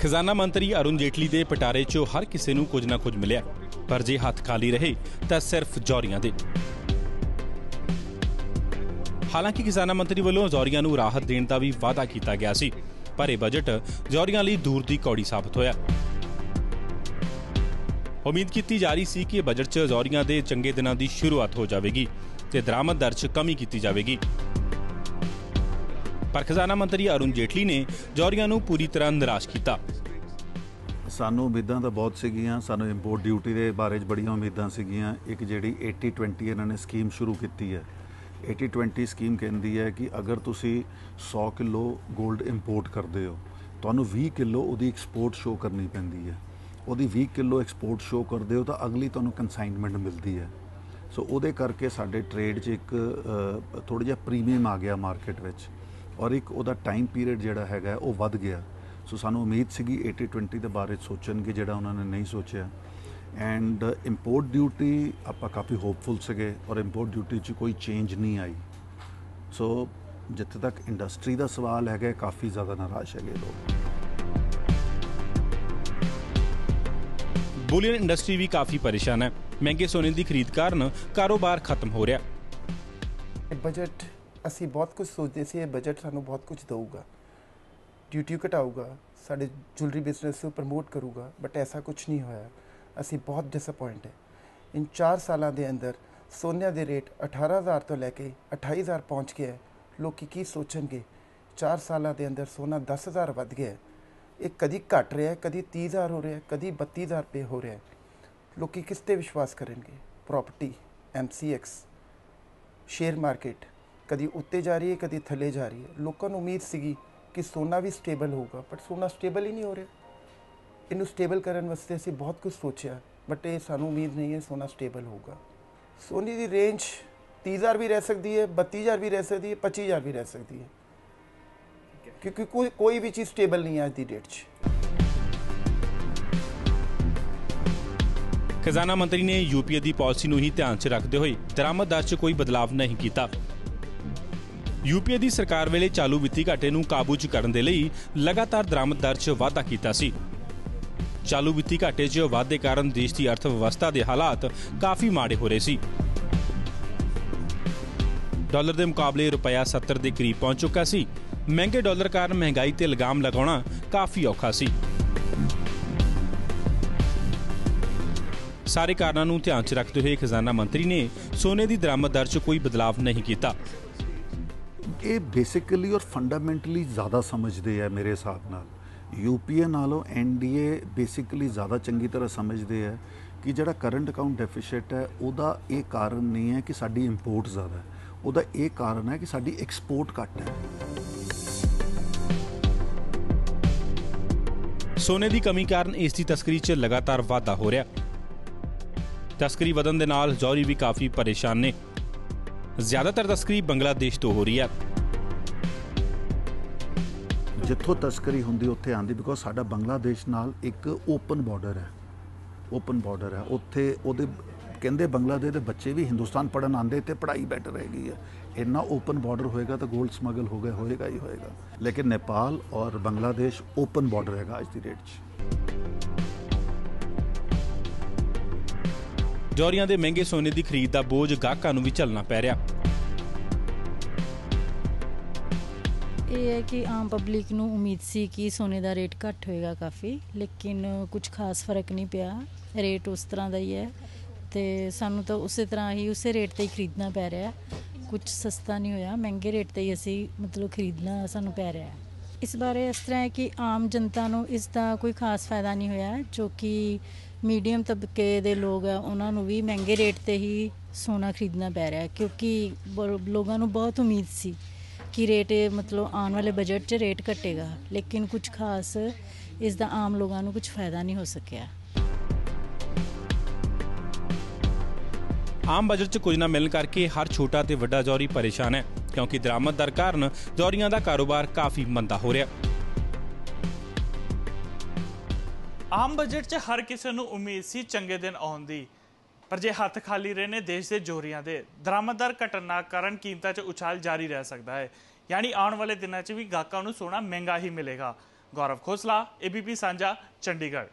ਖਜ਼ਾਨਾ ਮੰਤਰੀ ਅਰੁਣ ਜੇਟਲੀ ਦੇ ਪਟਾਰੇ 'ਚੋਂ ਹਰ ਕਿਸੇ ਨੂੰ ਕੁਝ ਨਾ ਕੁਝ ਮਿਲਿਆ। ਪਰ ਜੇ ਹੱਥ ਖਾਲੀ ਰਹੇ, ਤਾਂ ਸਿਰਫ ਜੌਰੀਆਂ ਦੇ। ਹਾਲਾਂਕਿ ਖਜ਼ਾਨਾ ਮੰਤਰੀ ਵੱਲੋਂ ਜੌਰੀਆਂ ਨੂੰ ਰਾਹਤ ਦੇਣ ਦਾ ਵੀ ਵਾਅਦਾ ਕੀਤਾ ਗਿਆ ਸੀ, ਪਰ ਇਹ ਬਜਟ ਜੌਰੀਆਂ ਲਈ ਦੂਰ ਦੀ ਕੌੜੀ ਸਾਬਤ ਹੋਇਆ। ਉਮੀਦ ਕੀਤੀ ਜਾ ਰਹੀ ਸੀ ਕਿ ਬਜਟ 'ਚ ਜੌਰੀਆਂ ਦੇ ਚੰਗੇ ਦਿਨਾਂ ਦੀ ਸ਼ੁਰੂਆਤ ਹੋ ਜਾਵੇਗੀ ਤੇ ਦਰਾਮਦ ਦਰ 'ਚ ਕਮੀ ਕੀਤੀ ਜਾਵੇਗੀ। ਪਰ ਖਜ਼ਾਨਾ ਮੰਤਰੀ ਅਰੁਣ ਜੇਟਲੀ ਨੇ ਜੌਰੀਆਂ ਨੂੰ ਪੂਰੀ ਤਰ੍ਹਾਂ ਨਿਰਾਸ਼ ਕੀਤਾ। ਸਾਨੂੰ ਉਮੀਦਾਂ ਤਾਂ ਬਹੁਤ ਸੀਗੀਆਂ, ਸਾਨੂੰ ਇੰਪੋਰਟ ਡਿਊਟੀ ਦੇ ਬਾਰੇ 'ਚ ਬੜੀਆਂ ਉਮੀਦਾਂ ਸੀਗੀਆਂ। ਇੱਕ ਜਿਹੜੀ 80 20 ਇਹਨਾਂ ਨੇ ਸਕੀਮ ਸ਼ੁਰੂ ਕੀਤੀ ਹੈ। 80 20 ਸਕੀਮ ਕਹਿੰਦੀ ਹੈ ਕਿ ਅਗਰ ਤੁਸੀਂ 100 ਕਿਲੋ 골ਡ ਇੰਪੋਰਟ ਕਰਦੇ ਹੋ, ਤੁਹਾਨੂੰ 20 ਕਿਲੋ ਉਹਦੀ ਐਕਸਪੋਰਟ ਸ਼ੋ ਕਰਨੀ ਪੈਂਦੀ ਹੈ। ਉਹਦੀ 20 ਕਿਲੋ ਐਕਸਪੋਰਟ ਸ਼ੋ ਕਰਦੇ ਹੋ ਤਾਂ ਅਗਲੀ ਤੁਹਾਨੂੰ ਕਨਸਾਈਨਮੈਂਟ ਮਿਲਦੀ ਹੈ। ਸੋ ਉਹਦੇ ਕਰਕੇ ਸਾਡੇ ਟ੍ਰੇਡ 'ਚ ਇੱਕ ਥੋੜਾ ਜਿਹਾ ਪ੍ਰੀਮੀਅਮ ਆ ਗਿਆ ਮਾਰਕੀਟ ਵਿੱਚ। ਔਰ ਇੱਕ ਉਹਦਾ ਟਾਈਮ ਪੀਰੀਅਡ ਜਿਹੜਾ ਹੈਗਾ ਉਹ ਵੱਧ ਗਿਆ। ਸੋ ਸਾਨੂੰ ਉਮੀਦ ਸੀਗੀ 80 20 ਦੇ ਬਾਰੇ ਸੋਚਣਗੇ ਜਿਹੜਾ ਉਹਨਾਂ ਨੇ ਨਹੀਂ ਸੋਚਿਆ। ਐਂਡ ਇੰਪੋਰਟ ਡਿਊਟੀ ਆਪਾਂ ਕਾਫੀ ਹੋਪਫੁਲ ਸੀਗੇ ਔਰ ਇੰਪੋਰਟ ਡਿਊਟੀ 'ਚ ਕੋਈ ਚੇਂਜ ਨਹੀਂ ਆਈ। ਸੋ ਜਿੱਥੇ ਤੱਕ ਇੰਡਸਟਰੀ ਦਾ ਸਵਾਲ ਹੈਗਾ ਕਾਫੀ ਜ਼ਿਆਦਾ ਨਾਰਾਜ਼ ਹੈਗੇ ਲੋਕ। ਬੁਲੀਅਨ ਇੰਡਸਟਰੀ ਵੀ ਕਾਫੀ ਪਰੇਸ਼ਾਨ ਹੈ। ਮਹਿੰਗੇ ਸੋਨੇ ਦੀ ਖਰੀਦ ਕਾਰਨ ਕਾਰੋਬਾਰ ਖਤਮ ਹੋ ਰਿਹਾ। ਬਜਟ ਅਸੀਂ ਬਹੁਤ ਕੁਝ ਸੋਚਦੇ ਸੀ, ਇਹ ਬਜਟ ਸਾਨੂੰ ਬਹੁਤ ਕੁਝ ਦੇਊਗਾ। ਡਿਊਟੀ ਘਟਾਊਗਾ, ਸਾਡੇ ਜੁਐਲਰੀ ਬਿਜ਼ਨਸ ਨੂੰ ਪ੍ਰਮੋਟ ਕਰੂਗਾ ਬਟ ਐਸਾ ਕੁਝ ਨਹੀਂ ਹੋਇਆ। ਅਸੀਂ ਬਹੁਤ ਡਿਸਪਾਇੰਟ ਹੈ। ਇਨ 4 ਸਾਲਾਂ ਦੇ ਅੰਦਰ ਸੋਨੇ ਦੇ ਰੇਟ 18000 ਤੋਂ ਲੈ ਕੇ 28000 ਪਹੁੰਚ ਗਿਆ ਹੈ। ਲੋਕੀ ਕੀ ਸੋਚਣਗੇ? 4 ਸਾਲਾਂ ਦੇ ਅੰਦਰ ਸੋਨਾ 10000 ਵੱਧ ਗਿਆ ਇਹ ਕਦੀ ਘਟ ਰਿਹਾ ਹੈ, ਕਦੀ 30000 ਹੋ ਰਿਹਾ ਹੈ, ਕਦੀ 32000 ਰੁਪਏ ਹੋ ਰਿਹਾ ਹੈ। ਲੋਕੀ ਕਿਸ ਤੇ ਵਿਸ਼ਵਾਸ ਕਰਨਗੇ? ਪ੍ਰਾਪਰਟੀ ਐਮਸੀਐਕਸ ਸ਼ੇਅਰ ਮਾਰਕੀਟ ਕਦੀ ਉੱਤੇ ਜਾ ਰਹੀ ਹੈ, ਕਦੀ ਥੱਲੇ ਜਾ ਰਹੀ ਹੈ। ਲੋਕਾਂ ਨੂੰ ਉਮੀਦ ਸੀਗੀ ਕਿ ਸੋਨਾ ਵੀ ਸਟੇਬਲ ਹੋਊਗਾ ਬਟ ਸੋਨਾ ਸਟੇਬਲ ਹੀ ਨਹੀਂ ਹੋ ਰਿਹਾ। ਇਹਨੂੰ ਸਟੇਬਲ ਕਰਨ ਵਾਸਤੇ ਅਸੀਂ ਬਹੁਤ ਕੁਝ ਸੋਚਿਆ ਬਟ ਇਹ ਸਾਨੂੰ ਉਮੀਦ ਨਹੀਂ ਹੈ ਸੋਨਾ ਸਟੇਬਲ ਹੋਊਗਾ। ਸੋਨੇ ਦੀ ਰੇਂਜ 30000 ਵੀ ਰਹਿ ਸਕਦੀ ਹੈ 32000 ਵੀ ਰਹਿ ਸਕਦੀ ਹੈ 25000 ਵੀ ਰਹਿ ਸਕਦੀ ਹੈ। ਕਿਉਂਕਿ ਕੋਈ ਕੋਈ ਵੀ ਚੀਜ਼ ਸਟੇਬਲ ਨਹੀਂ ਹੈ ਅੱਜ ਦੀ ਡੇਟ 'ਚ। ਖਜ਼ਾਨਾ ਮੰਤਰੀ ਨੇ ਯੂਪੀਏ ਦੀ ਪਾਲਿਸੀ ਨੂੰ ਹੀ ਧਿਆਨ 'ਚ ਰੱਖਦੇ ਹੋਏ ਦਰਾਮਦ ਦਰ 'ਚ ਕੋਈ ਬਦਲਾਅ ਨਹੀਂ ਕੀਤਾ। ਯੂਪੀਏ ਦੀ ਸਰਕਾਰ ਵੇਲੇ ਚਾਲੂ ਵਿੱਤੀ ਘਾਟੇ ਨੂੰ ਕਾਬੂ 'ਚ ਕਰਨ ਦੇ ਲਈ ਲਗਾਤਾਰ ਦਰਾਮਦ ਦਰ 'ਚ ਵਾਧਾ ਕੀਤਾ ਸੀ। ਚਾਲੂ ਵਿੱਤੀ ਘਾਟੇ 'ਚ ਵਾਧੇ ਕਾਰਨ ਦੇਸ਼ ਦੀ ਅਰਥ ਵਿਵਸਥਾ ਦੇ ਹਾਲਾਤ ਕਾਫੀ ਮਾੜੇ ਹੋ ਰਹੇ ਸੀ। ਡਾਲਰ ਦੇ ਮੁਕਾਬਲੇ ਰੁਪਇਆ 70 ਦੇ ਕਰੀਬ ਪਹੁੰਚ ਚੁੱਕਾ ਸੀ। ਮਹਿੰਗੇ ਡਾਲਰ ਕਾਰਨ ਮਹਿੰਗਾਈ ਤੇ ਲਗਾਮ ਲਗਾਉਣਾ ਕਾਫੀ ਔਖਾ ਸੀ। ਸਾਰੇ ਕਾਰਨਾਂ ਨੂੰ ਧਿਆਨ 'ਚ ਰੱਖਦੇ ਹੋਏ ਖਜ਼ਾਨਾ ਮੰਤਰੀ ਨੇ ਸੋਨੇ ਦੀ ਦਰਾਮਦ ਦਰ 'ਚ ਕੋਈ ਬਦਲਾਅ ਨਹੀਂ ਕੀਤਾ। ਇਹ ਬੇਸਿਕਲੀ ਔਰ ਫੰਡਾਮੈਂਟਲੀ ਜ਼ਿਆਦਾ ਸਮਝਦੇ ਆ ਮੇਰੇ ਹਿਸਾਬ ਨਾਲ। ਯੂਪੀਏ ਨਾਲੋਂ ਐਨਡੀਏ ਬੇਸਿਕਲੀ ਜ਼ਿਆਦਾ ਚੰਗੀ ਤਰ੍ਹਾਂ ਸਮਝਦੇ ਆ ਕਿ ਜਿਹੜਾ ਕਰੰਟ ਅਕਾਊਂਟ ਡੈਫਿਸਿਟ ਹੈ, ਉਹਦਾ ਇਹ ਕਾਰਨ ਨਹੀਂ ਹੈ ਕਿ ਸਾਡੀ ਇੰਪੋਰਟ ਜ਼ਿਆਦਾ ਹੈ। ਉਹਦਾ ਇਹ ਕਾਰਨ ਹੈ ਕਿ ਸਾਡੀ ਐਕਸਪੋਰਟ ਘੱਟ ਹੈ। ਸੋਨੇ ਦੀ ਕਮੀ ਕਾਰਨ ਇਸ ਦੀ ਤਸਕਰੀ 'ਚ ਲਗਾਤਾਰ ਵਾਧਾ ਹੋ ਰਿਹਾ। ਤਸਕਰੀ ਵਧਣ ਦੇ ਨਾਲ ਜੌਰੀ ਵੀ ਕਾਫੀ ਪਰੇਸ਼ਾਨ ਨੇ। ਜ਼ਿਆਦਾਤਰ ਤਸਕਰੀ ਬੰਗਲਾਦੇਸ਼ ਤੋਂ ਹੋ ਰਹੀ ਹੈ। ਜਿੱਥੋਂ ਤਸਕਰੀ ਹੁੰਦੀ, ਉੱਥੇ ਆਂਦੀ ਬਿਕੋਜ਼ ਸਾਡਾ ਬੰਗਲਾਦੇਸ਼ ਨਾਲ ਇੱਕ ਓਪਨ ਬਾਰਡਰ ਹੈ। ਓਪਨ ਬਾਰਡਰ ਹੈ। ਉੱਥੇ ਉਹਦੇ, ਕਹਿੰਦੇ ਬੰਗਲਾਦੇਸ਼ ਦੇ ਬੱਚੇ ਵੀ ਹਿੰਦੁਸਤਾਨ ਪੜਨ ਆਂਦੇ ਤੇ ਪੜ੍ਹਾਈ ਬੈਟਰ ਹੈਗੀ ਹੈ। ਇੰਨਾ ਓਪਨ ਬਾਰਡਰ ਹੋਏਗਾ ਤਾਂ 골ਡ ਸਮਗਲ ਹੋ ਗਿਆ, ਹੋਏਗਾ ਹੀ ਹੋਏਗਾ। ਲੇਕਿਨ ਨੇਪਾਲ ਔਰ ਬੰਗਲਾਦੇਸ਼ ਓਪਨ ਬਾਰਡਰ ਹੈਗਾ ਅੱਜ ਦੀ ਡੇਟ 'ਚ। ਜੌਰੀਆਂ ਦੇ ਮਹਿੰਗੇ ਸੋਨੇ ਦੀ ਖਰੀਦ ਦਾ ਬੋਝ ਗਾਹਕਾਂ ਨੂੰ ਵੀ ਝੱਲਣਾ ਪੈ ਰਿਹਾ। ਇਹ ਹੈ ਕਿ ਆਮ ਪਬਲਿਕ ਨੂੰ ਉਮੀਦ ਸੀ ਕਿ ਸੋਨੇ ਦਾ ਰੇਟ ਘੱਟ ਹੋਏਗਾ ਕਾਫੀ, ਲੇਕਿਨ ਕੁਝ ਖਾਸ ਫ਼ਰਕ ਨਹੀਂ ਪਿਆ। ਰੇਟ ਉਸ ਤਰ੍ਹਾਂ ਦਾ ਹੀ ਹੈ ਤੇ ਸਾਨੂੰ ਤਾਂ ਉਸੇ ਤਰ੍ਹਾਂ ਹੀ ਉਸੇ ਰੇਟ ਤੇ ਹੀ ਖਰੀਦਣਾ ਪੈ ਰਿਹਾ ਕੁਝ ਸਸਤਾ ਨਹੀਂ ਹੋਇਆ, ਮਹਿੰਗੇ ਰੇਟ ਤੇ ਹੀ ਅਸੀਂ ਮਤਲਬ ਖਰੀਦਣਾ ਸਾਨੂੰ ਪੈ ਰਿਹਾ ਇਸ ਬਾਰੇ ਇਸ ਤਰ੍ਹਾਂ ਹੈ ਕਿ ਆਮ ਜਨਤਾ ਨੂੰ ਇਸ ਦਾ ਕੋਈ ਖਾਸ ਫਾਇਦਾ ਨਹੀਂ ਹੋਇਆ, ਜੋ ਕਿ ਮੀਡੀਅਮ ਤਬਕੇ ਦੇ ਲੋਕ ਆ, ਉਹਨਾਂ ਨੂੰ ਵੀ ਮਹਿੰਗੇ ਰੇਟ ਤੇ ਹੀ ਸੋਨਾ ਖਰੀਦਣਾ ਪੈ ਰਿਹਾ ਕਿਉਂਕਿ ਲੋਕਾਂ ਨੂੰ ਬਹੁਤ ਉਮੀਦ ਸੀ। ਕਿ ਰੇਟ ਮਤਲਬ ਆਉਣ ਵਾਲੇ ਬਜਟ 'ਚ ਰੇਟ ਘਟੇਗਾ ਲੇਕਿਨ ਕੁਝ ਖਾਸ ਇਸ ਦਾ ਆਮ ਲੋਕਾਂ ਨੂੰ ਕੁਝ ਫਾਇਦਾ ਨਹੀਂ ਹੋ ਸਕਿਆ। ਆਮ ਬਜਟ 'ਚ ਕੁਝ ਨਾ ਮਿਲਣ ਕਰਕੇ ਹਰ ਛੋਟਾ ਤੇ ਵੱਡਾ ਜੌਰੀ ਪਰੇਸ਼ਾਨ ਹੈ ਕਿਉਂਕਿ ਦਰਾਮਦ ਦਰ ਕਾਰਨ ਜੌਰੀਆਂ ਦਾ ਕਾਰੋਬਾਰ ਕਾਫੀ ਮੰਦਾ ਹੋ ਰਿਹਾ। ਆਮ ਬਜਟ 'ਚ ਹਰ ਕਿਸੇ ਨੂੰ ਉਮੀਦ ਸੀ ਚੰਗੇ ਦਿਨ ਆਉਣ ਦੀ। ਪਰ ਜੇ ਹੱਥ ਖਾਲੀ ਰਹੇ ਨੇ ਦੇਸ਼ ਦੇ ਜੋਰੀਆਂ ਦੇ, ਦਰਾਮਦਦਾਰ ਘਟਨਾ ਕਾਰਨ ਕੀਮਤਾਂ 'ਚ ਉਛਾਲ ਜਾਰੀ ਰਹਿ ਸਕਦਾ ਹੈ। ਯਾਨੀ ਆਉਣ ਵਾਲੇ ਦਿਨਾਂ 'ਚ ਵੀ ਗਾਹਕਾਂ ਨੂੰ ਸੋਨਾ ਮਹਿੰਗਾ ਹੀ ਮਿਲੇਗਾ। ਗੌਰਵ ਖੋਸਲਾ ਏਬੀਪੀ ਸਾਂਝਾ, ਚੰਡੀਗੜ੍ਹ।